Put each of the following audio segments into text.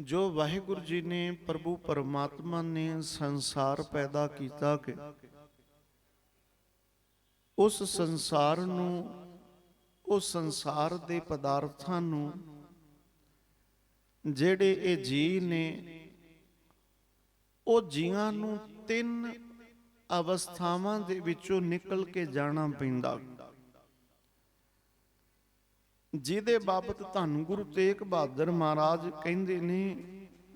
ਜੋ ਵਾਹਿਗੁਰੂ ਜੀ ਨੇ ਪ੍ਰਭੂ ਪਰਮਾਤਮਾ ਨੇ ਸੰਸਾਰ ਪੈਦਾ ਕੀਤਾ ਕਿ ਉਸ ਸੰਸਾਰ ਨੂੰ, ਉਸ ਸੰਸਾਰ ਦੇ ਪਦਾਰਥਾਂ ਨੂੰ ਜਿਹੜੇ ਇਹ ਜੀ ਨੇ, ਉਹ ਜੀਵਾਂ ਨੂੰ ਤਿੰਨ ਅਵਸਥਾਵਾਂ ਦੇ ਵਿੱਚੋਂ ਨਿਕਲ ਕੇ ਜਾਣਾ ਪੈਂਦਾ। ਜਿਹਦੇ ਬਾਬਤ ਧੰਨ ਗੁਰੂ ਤੇਗ ਬਹਾਦਰ ਮਹਾਰਾਜ ਕਹਿੰਦੇ ਨੇ,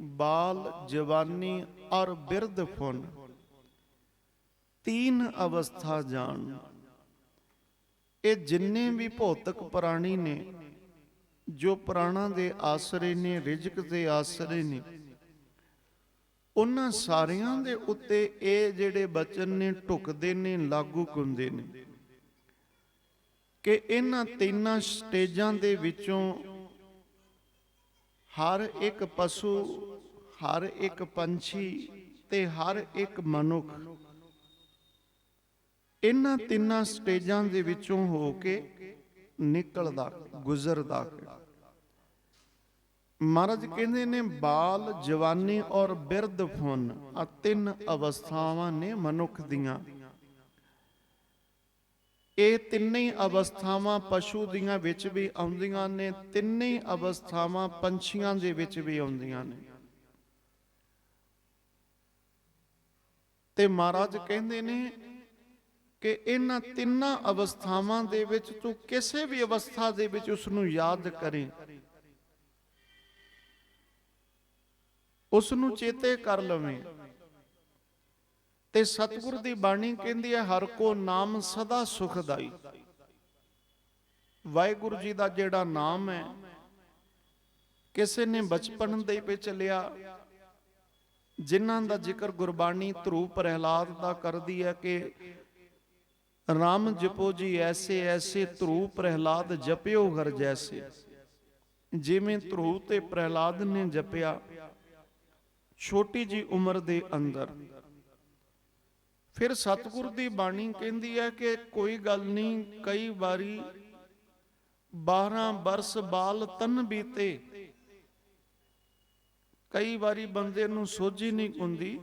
ਬਾਲ ਜਵਾਨੀ ਔਰ ਬਿਰਧ ਫੁਨ ਤੀਨ ਅਵਸਥਾ ਜਾਣ ਇਹ ਜਿੰਨੇ ਵੀ ਭੌਤਿਕ ਪ੍ਰਾਣੀ ਨੇ, ਜੋ ਪ੍ਰਾਣਾਂ ਦੇ ਆਸਰੇ ਨੇ, ਰਿਜਕ ਦੇ ਆਸਰੇ ਨੇ, ਉਹਨਾਂ ਸਾਰਿਆਂ ਦੇ ਉੱਤੇ ਇਹ ਜਿਹੜੇ ਬਚਨ ਨੇ, ਢੁਕਦੇ ਨੇ, ਲਾਗੂ ਹੁੰਦੇ ਨੇ। ਕਿ ਇਹਨਾਂ ਤਿੰਨਾਂ ਸਟੇਜਾਂ ਦੇ ਵਿੱਚੋਂ ਹਰ ਇੱਕ ਪਸ਼ੂ, ਹਰ ਇੱਕ ਪੰਛੀ ਤੇ ਹਰ ਇੱਕ ਮਨੁੱਖ ਇਹਨਾਂ ਤਿੰਨਾਂ ਸਟੇਜਾਂ ਦੇ ਵਿੱਚੋਂ ਹੋ ਕੇ ਨਿਕਲਦਾ, ਗੁਜ਼ਰਦਾ ਮਹਾਰਾਜ ਕਹਿੰਦੇ ਨੇ, ਬਾਲ, ਜਵਾਨੀ ਔਰ ਬਿਰਧ ਫੁਨ ਆ ਤਿੰਨ ਅਵਸਥਾਵਾਂ ਨੇ ਮਨੁੱਖ ਦੀਆਂ। ਇਹ ਤਿੰਨੇ ਅਵਸਥਾਵਾਂ ਪਸ਼ੂ ਦੀਆਂ ਵਿੱਚ ਵੀ ਆਉਂਦੀਆਂ ਨੇ, ਤਿੰਨੇ ਅਵਸਥਾਵਾਂ ਪੰਛੀਆਂ ਦੇ ਵਿੱਚ ਵੀ ਆਉਂਦੀਆਂ ਨੇ। ਤੇ ਮਹਾਰਾਜ ਕਹਿੰਦੇ ਨੇ ਕਿ ਇਹਨਾਂ ਤਿੰਨਾਂ ਅਵਸਥਾਵਾਂ ਦੇ ਵਿੱਚ ਤੂੰ ਕਿਸੇ ਵੀ ਅਵਸਥਾ ਦੇ ਵਿੱਚ ਉਸ ਨੂੰ ਯਾਦ ਕਰੇ। ਉਸ ਨੂੰ ਚੇਤੇ ਕਰ ਲਵੇਂ। ਤੇ ਸਤਿਗੁਰ ਦੀ ਬਾਣੀ ਕਹਿੰਦੀ ਹੈ, ਹਰ ਕੋ ਨਾਮ ਸਦਾ ਸੁਖਦਾਈ। ਵਾਹਿਗੁਰੂ ਜੀ ਦਾ ਜਿਹੜਾ ਨਾਮ ਹੈ, ਕਿਸੇ ਨੇ ਬਚਪਨ ਦੇ ਵਿੱਚ ਲਿਆ, ਜਿਨ੍ਹਾਂ ਦਾ ਜ਼ਿਕਰ ਗੁਰਬਾਣੀ ਧਰੂ ਪ੍ਰਹਿਲਾਦ ਦਾ ਕਰਦੀ ਹੈ ਕਿ ਰਾਮ ਜਪੋ ਜੀ, ਐਸੇ ਐਸੇ ਧਰੂ ਪ੍ਰਹਿਲਾਦ ਜਪਿਓ ਹਰ ਜੈਸੇ। ਜਿਵੇਂ ਧਰੂ ਤੇ ਪ੍ਰਹਿਲਾਦ ਨੇ ਜਪਿਆ, ਛੋਟੀ ਜੀ ਉਮਰ ਦੇ ਅੰਦਰ ਫਿਰ ਸਤਿਗੁਰ ਦੀ ਬਾਣੀ ਕਹਿੰਦੀ ਹੈ ਕਿ ਕੋਈ ਗੱਲ ਨਹੀਂ, ਕਈ ਵਾਰੀ 12 ਬਰਸ ਬਾਲ ਤਨ ਬੀਤੇ। ਕਈ ਵਾਰੀ ਬੰਦੇ ਨੂੰ ਸੋਝੀ ਨਹੀਂ ਹੁੰਦੀ।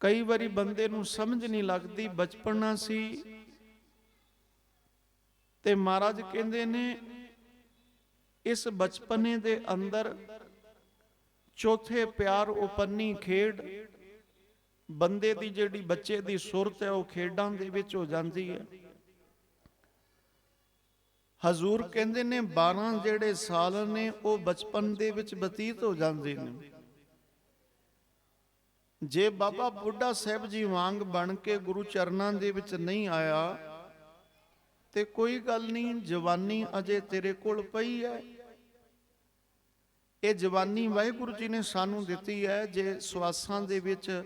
ਕਈ ਵਾਰੀ ਬੰਦੇ ਨੂੰ ਸਮਝ ਨਹੀਂ ਲੱਗਦੀ, ਬਚਪਨਾ ਸੀ। ਤੇ ਮਹਾਰਾਜ ਕਹਿੰਦੇ ਨੇ, ਇਸ ਬਚਪਨੇ ਦੇ ਅੰਦਰ ਚੌਥੇ ਪਿਆਰ ਉਪੰਨੀ ਖੇਡ ਬੰਦੇ ਦੀ ਜਿਹੜੀ ਬੱਚੇ ਦੀ ਸੁਰਤ ਹੈ, ਉਹ ਖੇਡਾਂ ਦੇ ਵਿੱਚ ਹੋ ਜਾਂਦੀ ਹੈ। ਹਜ਼ੂਰ ਕਹਿੰਦੇ ਨੇ 12 ਜਿਹੜੇ ਸਾਲ ਨੇ, ਉਹ ਬਚਪਨ ਦੇ ਵਿੱਚ ਬਤੀਤ ਹੋ ਜਾਂਦੇ ਨੇ। ਜੇ ਬਾਬਾ ਬੁੱਢਾ ਸਾਹਿਬ ਜੀ ਵਾਂਗ ਬਣ ਕੇ ਗੁਰੂ ਚਰਨਾਂ ਦੇ ਵਿੱਚ ਨਹੀਂ ਆਇਆ, ਤੇ ਕੋਈ ਗੱਲ ਨਹੀਂ, ਜਵਾਨੀ ਅਜੇ ਤੇਰੇ ਕੋਲ ਪਈ ਹੈ। ਇਹ ਜਵਾਨੀ ਵਾਹਿਗੁਰੂ ਜੀ ਨੇ ਸਾਨੂੰ ਦਿੱਤੀ ਹੈ, ਜੇ ਸਵਾਸਾਂ ਦੇ ਵਿੱਚ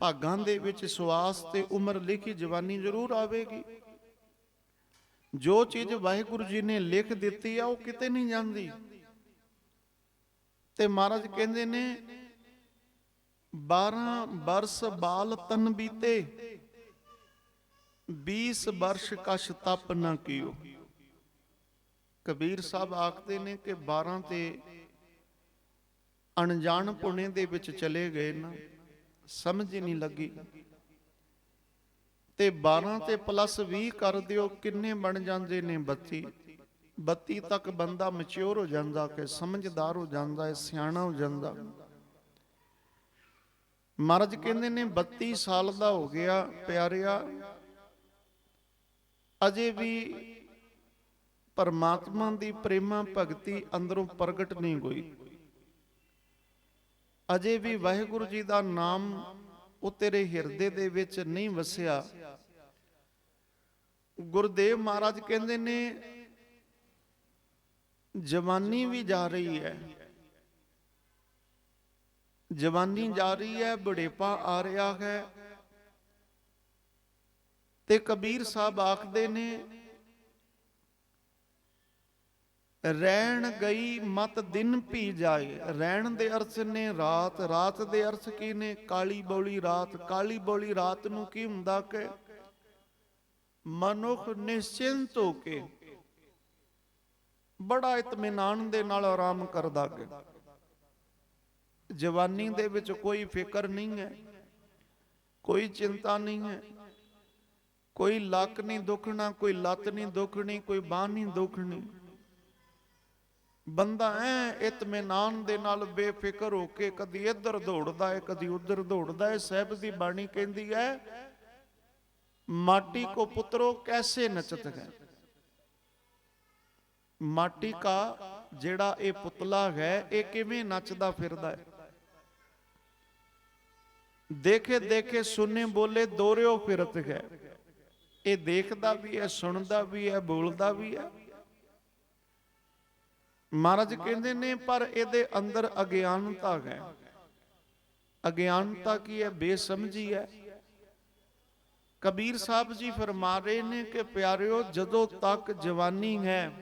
ਭਾਗਾਂ ਦੇ ਵਿੱਚ ਸਵਾਸ ਤੇ ਉਮਰ ਲਿਖੀ ਜਵਾਨੀ ਜ਼ਰੂਰ ਆਵੇਗੀ। ਜੋ ਚੀਜ਼ ਵਾਹਿਗੁਰੂ ਜੀ ਨੇ ਲਿਖ ਦਿੱਤੀ ਆ, ਉਹ ਕਿਤੇ ਨਹੀਂ ਜਾਂਦੀ। ਤੇ ਮਹਾਰਾਜ ਕਹਿੰਦੇ ਨੇ 12 ਬਰਸ ਬਾਲ ਤਨ ਬੀਤੇ 20 ਬਰਸ਼ ਕਛ ਤਪ ਨਾ ਕੀਓ। ਕਬੀਰ ਸਾਹਿਬ ਆਖਦੇ ਨੇ ਕਿ 12 ਤੇ ਅਣਜਾਣ ਪੁਣੇ ਦੇ ਵਿੱਚ ਚਲੇ ਗਏ ਨਾ। ਸਮਝ ਹੀ ਨਹੀਂ ਲੱਗੀ। ਤੇ 12 ਤੇ ਪਲੱਸ 20 ਕਰ ਦਿਓ, ਕਿੰਨੇ ਬਣ ਜਾਂਦੇ ਨੇ 32 32 ਤੱਕ ਬੰਦਾ ਮੈਚੁਰ ਹੋ ਜਾਂਦਾ ਕਿ ਸਮਝਦਾਰ ਹੋ ਜਾਂਦਾ ਹੈ, ਸਿਆਣਾ ਹੋ ਜਾਂਦਾ। ਮਹਾਰਾਜ ਕਹਿੰਦੇ ਨੇ 32 ਸਾਲ ਦਾ ਹੋ ਗਿਆ ਪਿਆਰਿਆ। ਅਜੇ ਵੀ ਪਰਮਾਤਮਾ ਦੀ ਪ੍ਰੇਮਾ ਭਗਤੀ ਅੰਦਰੋਂ ਪ੍ਰਗਟ ਨਹੀਂ ਹੋਈ। ਅਜੇ ਵੀ ਵਾਹਿਗੁਰੂ ਜੀ ਦਾ ਨਾਮ ਉਹ ਤੇਰੇ ਹਿਰਦੇ ਦੇ ਵਿੱਚ ਨਹੀਂ ਵਸਿਆ। ਗੁਰਦੇਵ ਮਹਾਰਾਜ ਕਹਿੰਦੇ ਨੇ, ਜਵਾਨੀ ਵੀ ਜਾ ਰਹੀ ਹੈ। ਜਵਾਨੀ ਜਾ ਰਹੀ ਹੈ, ਬੁਢੇਪਾ ਆ ਰਿਹਾ ਹੈ। ਤੇ ਕਬੀਰ ਸਾਹਿਬ ਆਖਦੇ ਨੇ ਰਹਿਣ ਗਈ ਮਤ ਦਿਨ ਭੀ ਜਾਏ ਰਹਿਣ ਦੇ ਅਰਥ ਨੇ ਰਾਤ ਰਾਤ ਦੇ ਅਰਥ ਕੀ ਨੇ ਕਾਲੀ ਬੋਲੀ ਰਾਤ, ਕਾਲੀ ਬੋਲੀ ਰਾਤ ਨੂੰ ਕੀ ਹੁੰਦਾ ਕਿ? ਮਨੁੱਖ ਨਿਸ਼ਚਿੰਤ ਹੋ ਕੇ ਬੜਾ ਇਤਮਿਨਾਨ ਦੇ ਨਾਲ ਆਰਾਮ ਕਰਦਾ ਗਿਆ ਜਵਾਨੀ ਦੇ ਵਿੱਚ ਕੋਈ ਫਿਕਰ ਨਹੀਂ ਹੈ, ਕੋਈ ਚਿੰਤਾ ਨਹੀਂ ਹੈ। ਕੋਈ ਲੱਕ ਨਹੀਂ ਦੁਖਣਾ, ਕੋਈ ਲੱਤ ਨਹੀਂ ਦੁਖਣੀ, ਕੋਈ ਬਾਹ ਨਹੀਂ ਦੁਖਣੀ। ਬੰਦਾ ਐ ਇਤਮਿਨਾਨ ਦੇ ਨਾਲ ਬੇਫਿਕਰ ਹੋ ਕੇ ਕਦੀ ਇੱਧਰ ਦੌੜਦਾ ਹੈ, ਕਦੀ ਉੱਧਰ ਦੌੜਦਾ ਹੈ, ਸਾਹਿਬ ਦੀ ਬਾਣੀ ਕਹਿੰਦੀ ਹੈ, ਮਾਟੀ ਕੋ ਪੁੱਤਰੋ ਕੈਸੇ ਨਚਤ ਹੈ? ਮਾਟੀ ਕਾ ਜਿਹੜਾ ਇਹ ਪੁਤਲਾ ਹੈ, ਇਹ ਕਿਵੇਂ ਨੱਚਦਾ ਫਿਰਦਾ ਹੈ? ਦੇਖੇ ਦੇਖੇ, ਸੁਨੇ, ਬੋਲੇ, ਦੋਰਿਓ ਫਿਰਤ ਹੈ। ਇਹ ਦੇਖਦਾ ਵੀ ਹੈ, ਸੁਣਦਾ ਵੀ ਹੈ, ਬੋਲਦਾ ਵੀ ਹੈ। ਮਹਾਰਾਜ ਕਹਿੰਦੇ ਨੇ, ਪਰ ਇਹਦੇ ਅੰਦਰ ਅਗਿਆਨਤਾ ਹੈ। ਅਗਿਆਨਤਾ ਕੀ ਹੈ? ਬੇਸਮਝੀ ਹੈ। ਕਬੀਰ ਸਾਹਿਬ ਜੀ ਫਰਮਾ ਰਹੇ ਨੇ ਕਿ ਪਿਆਰਿਓ, ਜਦੋਂ ਤੱਕ ਜਵਾਨੀ ਹੈ,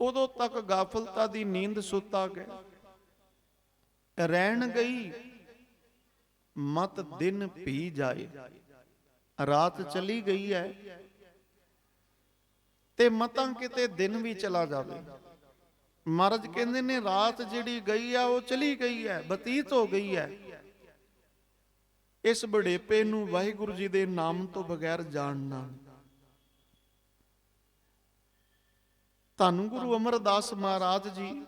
ਉਦੋਂ ਤੱਕ ਗਾਫਲਤਾ ਦੀ ਨੀਂਦ ਸੁੱਤਾ ਗਏ ਰਹਿਣ ਗਈ, ਮਤ ਦਿਨ ਪੀ ਜਾਏ। ਰਾਤ ਚਲੀ ਗਈ ਹੈ ਤੇ ਮਤਾਂ ਕਿਤੇ ਦਿਨ ਵੀ ਚਲਾ ਜਾਵੇ। ਮਹਾਰਾਜ ਕਹਿੰਦੇ ਨੇ, ਰਾਤ ਜਿਹੜੀ ਗਈ ਆ, ਉਹ ਚਲੀ ਗਈ ਹੈ, ਬਤੀਤ ਹੋ ਗਈ ਹੈ। ਇਸ ਬੜੇਪੇ ਨੂੰ ਵਾਹਿਗੁਰੂ ਜੀ ਦੇ ਨਾਮ ਤੋਂ ਬਗੈਰ ਜਾਣਨਾ ਧੰਨ ਗੁਰੂ ਅਮਰਦਾਸ ਮਹਾਰਾਜ ਜੀ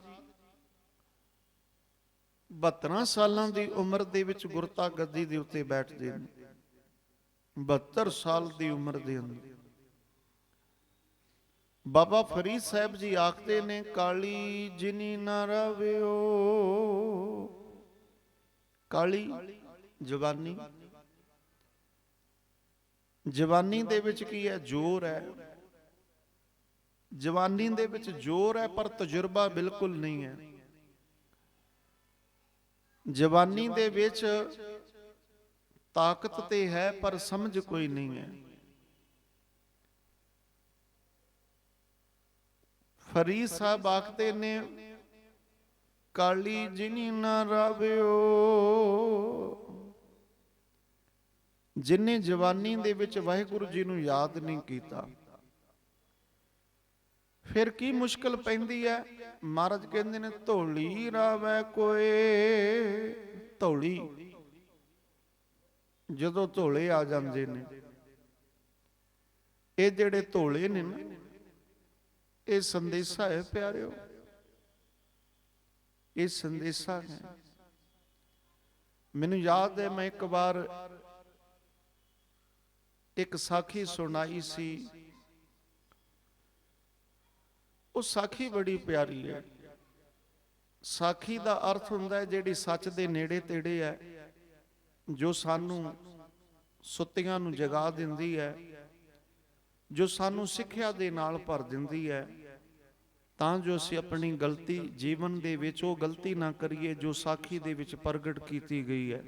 72 ਸਾਲਾਂ ਦੀ ਉਮਰ ਦੇ ਵਿੱਚ ਗੁਰਤਾ ਗੱਦੀ ਦੇ ਉੱਤੇ ਬੈਠਦੇ ਨੇ। 72 ਸਾਲ ਦੀ ਉਮਰ ਦੇ ਅੰਦਰ। ਬਾਬਾ ਫਰੀਦ ਸਾਹਿਬ ਜੀ ਆਖਦੇ ਨੇ, ਕਾਲੀ ਜਿਨੀ ਨਾ ਰਵਿਓ। ਕਾਲੀ ਜਵਾਨੀ। ਜਵਾਨੀ ਦੇ ਵਿੱਚ ਕੀ ਹੈ? ਜ਼ੋਰ ਹੈ। ਜਵਾਨੀ ਦੇ ਵਿੱਚ ਜ਼ੋਰ ਹੈ, ਪਰ ਤਜਰਬਾ ਬਿਲਕੁਲ ਨਹੀਂ ਹੈ। ਜਵਾਨੀ ਦੇ ਵਿੱਚ ਤਾਕਤ ਤੇ ਹੈ, ਪਰ ਸਮਝ ਕੋਈ ਨਹੀਂ ਹੈ। ਫਰੀਦ ਸਾਹਿਬ ਆਖਦੇ ਨੇ, ਕਾਲੀ ਜਿਨੀ ਨਾ ਰਾਵਿਓ। ਜਿਨੇ ਜਵਾਨੀ ਦੇ ਵਿੱਚ ਵਾਹਿਗੁਰੂ ਜੀ ਨੂੰ ਯਾਦ ਨਹੀਂ ਕੀਤਾ। ਫਿਰ ਕੀ ਮੁਸ਼ਕਲ ਪੈਂਦੀ ਹੈ ਮਹਾਰਾਜ ਕਹਿੰਦੇ ਨੇ, ਧੌਲੀ ਰਾਵੈ ਕੋਏ, ਧੌਲੀ। ਜਦੋਂ ਧੋਲੇ ਆ ਜਾਂਦੇ ਨੇ, ਇਹ ਜਿਹੜੇ ਧੋਲੇ ਨੇ ਨਾ ਇਹ ਸੰਦੇਸ਼ਾ ਹੈ ਪਿਆਰਿਓ। ਇਹ ਸੰਦੇਸ਼ਾ ਹੈ। ਮੈਨੂੰ ਯਾਦ ਹੈ ਮੈਂ ਇੱਕ ਵਾਰ ਇੱਕ ਸਾਖੀ ਸੁਣਾਈ ਸੀ। ਉਹ ਸਾਖੀ ਬੜੀ ਪਿਆਰੀ ਹੈ। ਸਾਖੀ ਦਾ ਅਰਥ ਹੁੰਦਾ ਹੈ ਜਿਹੜੀ ਸੱਚ ਦੇ ਨੇੜੇ ਤੇੜੇ ਹੈ, ਜੋ ਸਾਨੂੰ ਸੁੱਤਿਆਂ ਨੂੰ ਜਗਾ ਦਿੰਦੀ ਹੈ। ਜੋ ਸਾਨੂੰ ਸਿੱਖਿਆ ਦੇ ਨਾਲ ਭਰ ਦਿੰਦੀ ਹੈ, ਤਾਂ ਜੋ ਅਸੀਂ ਆਪਣੀ ਗਲਤੀ ਜੀਵਨ ਦੇ ਵਿੱਚ ਉਹ ਗਲਤੀ ਨਾ ਕਰੀਏ ਜੋ ਸਾਖੀ ਦੇ ਵਿੱਚ ਪ੍ਰਗਟ ਕੀਤੀ ਗਈ ਹੈ।